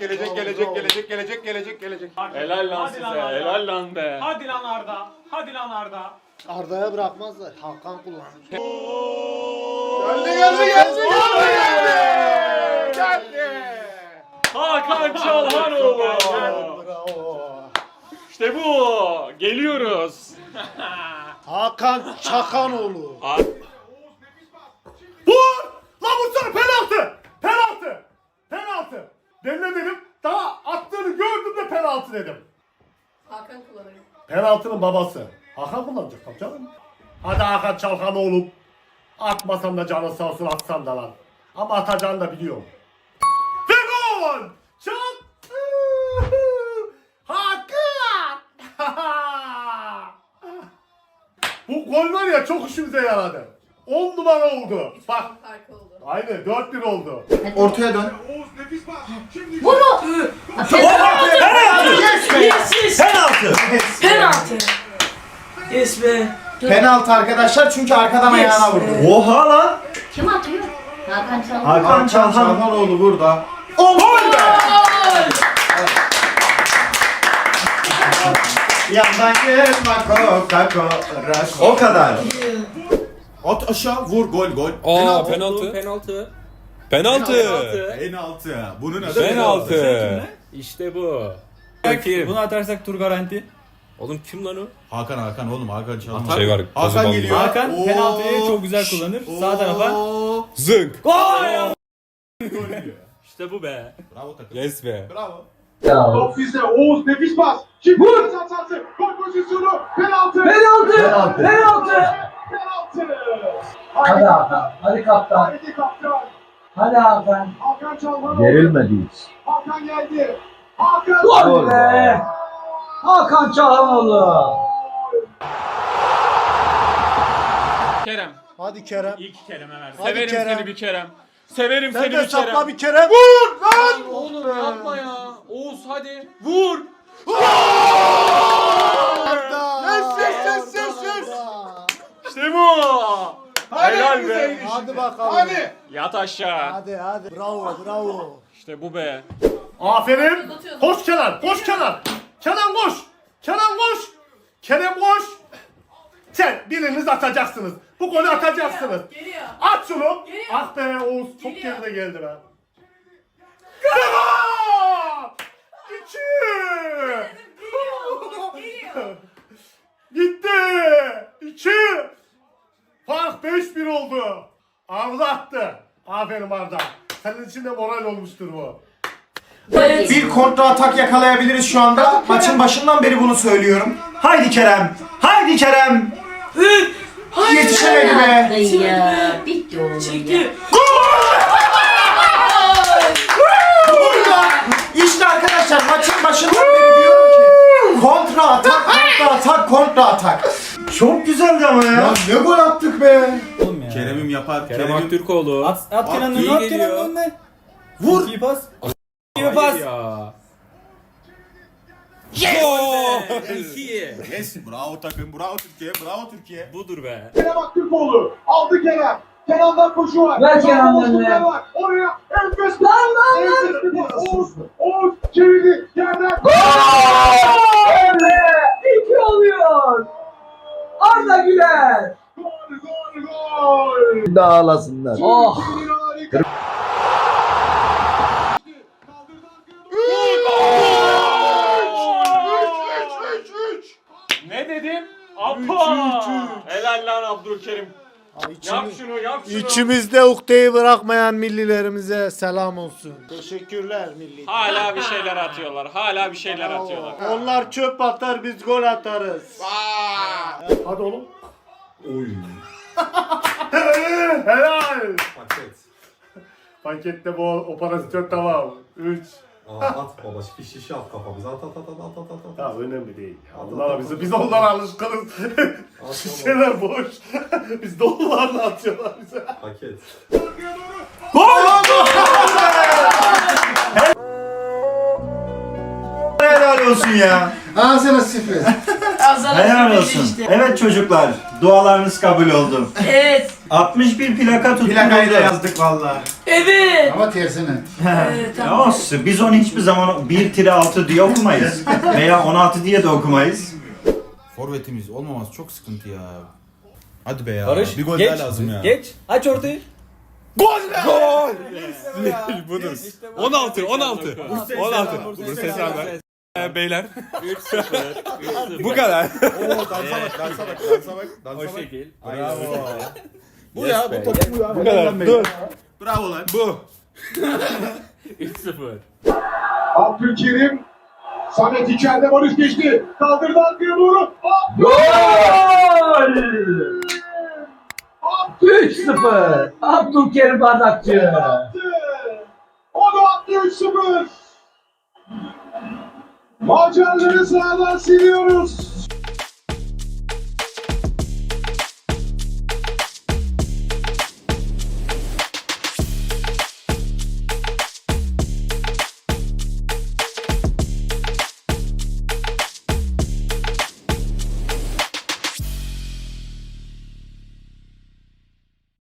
gelecek gelecek gelecek gelecek gelecek gelecek gelecek. Helal lan Hadi size. lan Arda. Helal lan be. Hadi lan Arda. Hadi lan Arda. Arda'ya bırakmazlar. Hakan kullanır. Geldi geldi geldi geldi. Geldi. Hakan Çalhanoğlu. Bravo. İşte bu. Geliyoruz. Hakan Çakanoğlu. Vur! Lan vursana penaltı! Penaltı! Penaltı! Ben ne dedim? Daha attığını gördüm de penaltı dedim. Hakan kullanır. Penaltının babası. Hakan kullanacak tabii canım. Hadi Hakan Çalkan oğlum. Atmasam da canın sağ olsun atsan da lan. Ama atacağını da biliyorum. Ve gol! Çok! Hakan! Bu gol var ya çok işimize yaradı. 10 numara oldu. Bak Oldu. Aynı 4-1 oldu. Ortaya dön. Penaltı. Penaltı. Yes be. Penaltı arkadaşlar çünkü arkadan ayağına vurdu. Oha lan. Kim atıyor? Hakan Çalhanoğlu. Hakan Hakan Çalhan. Çakanoğlu burada. Gol be. Yandan gelme Coca Cola. O kadar. At aşağı vur gol gol. Aa penaltı. Penaltı. Penaltı. Penaltı. Bunun adı Penaltı. İşte bu. Bunu atarsak tur garanti. Oğlum kim lan o? Hakan Hakan oğlum Hakan Çalhan. Şey var, Hakan geliyor. Hakan Oo. penaltıyı çok güzel kullanır. Sağ tarafa. Oo. Zınk. İşte bu be. Bravo takım. Yes be. Bravo. Top bizde. Oğuz nefis pas. Şimdi Vur. Gol pozisyonu. Penaltı. Penaltı. Penaltı. Penaltı. Penaltı. Hadi Hakan. Hadi kaptan. Haydi kaptan. Hadi Hakan. Hakan Çalhanoğlu. Gerilmedi hiç. Hakan geldi. Hakan. Gol be. Hakan Çalhanoğlu. Kerem. Hadi Kerem. İlk kelime ver. Hadi Severim Kerem. seni bir Kerem. Severim Sen seni de bir Kerem. sapla bir Kerem. Vur lan. Oğlum yapma ya. Oğuz hadi. Vur. Yes yes yes yes yes. İşte bu. Helal be. Hadi bakalım. Hadi. Yat aşağı. Hadi hadi. Bravo bravo. İşte bu be. Aferin. Koş Kenan. Koş Kenan. Kenan koş. Kenan koş. Kerem koş. Sen biriniz atacaksınız. Bu golü atacaksınız. Geliyor. At şunu. Geliyor. Ah be Oğuz çok Geliyor. geride geldi be. Gol! İki! Geliyor. Geliyor. Gitti. İki. Fark 5-1 oldu. Arda attı. Aferin Arda. Senin için de moral olmuştur bu. Bir kontra atak yakalayabiliriz şu anda. Maçın başından beri bunu söylüyorum. Haydi Kerem. Haydi Kerem. Yetişemedi be. Ya bitti oğlum ya. Burada. İşte arkadaşlar maçın başından beri diyorum ki kontra atak, kontra atak, kontra atak. Çok güzeldi ama ya. Ya ne gol attık be. Kerem'im yapar. Kerem Kerem'im. Aktürkoğlu. At, at Kenan'ın iyi önüne, at geliyor. Kenan'ın önüne. Vur. İyi pas. İyi pas. ya. Yes. Bravo takım. Bravo Türkiye. Bravo Türkiye. Budur be. Kerem Aktürkoğlu. Aldı Kerem. Kenan'dan koşu var. Ver Kenan'ın önüne. var. Oraya enfes bir Lan lan lan. Oğuz. Oğuz çevirdi. Yerden. Evet. İki oluyor. Arda Güler. Gol gol gol. Bir daha ağlasınlar. Oh. Ne dedim? Apa. Helal lan Abdülkerim. Yap şunu yap şunu. İçimizde ukdeyi bırakmayan millilerimize selam olsun. Teşekkürler milli. Hala bir şeyler atıyorlar. Hala bir şeyler atıyorlar. Onlar çöp atar biz gol atarız. Hadi oğlum. Oy. Helal. Paket. Pakette bu operasyon tamam. 3. at baba şiş şiş at kafamıza at at at at at at at. Tamam önemli değil. Ya. Onlara biz, biz onlara alışkınız. Şişeler boş. biz de onlarla atıyorlar bize. Paket. Helal olsun ya. Ağzına. Azal'a Helal sürpriz olsun. Evet çocuklar. Dualarınız kabul oldu. Evet. 61 plaka tuttu. Plakayı da yazdık valla. Evet. Ama tersine. Evet, Ya tamam. olsun. Biz onu hiçbir zaman 1 tire 6 diye okumayız. Veya 16 diye de okumayız. Forvetimiz olmaması çok sıkıntı ya. Hadi be ya. Barış bir gol geç. daha lazım ya. Geç. Aç ortayı. Budur. 16 16. 16. Bunu ses ver. Ee, Beyler. 3-0. Bu kadar. Oo dansa bak dansa bak dansa bak. Dansa O bak. şekil. Bravo. Bu ya bu top bu ya. Bu kadar. Dur. Bravo lan. Bu. 3-0. Abdülkerim. Samet içeride Barış geçti. Kaldırdı arkaya doğru. Gol! Abdülkerim 3-0. Abdülkerim Bardakçı. O da attı 3-0. Macarları sahadan siliyoruz.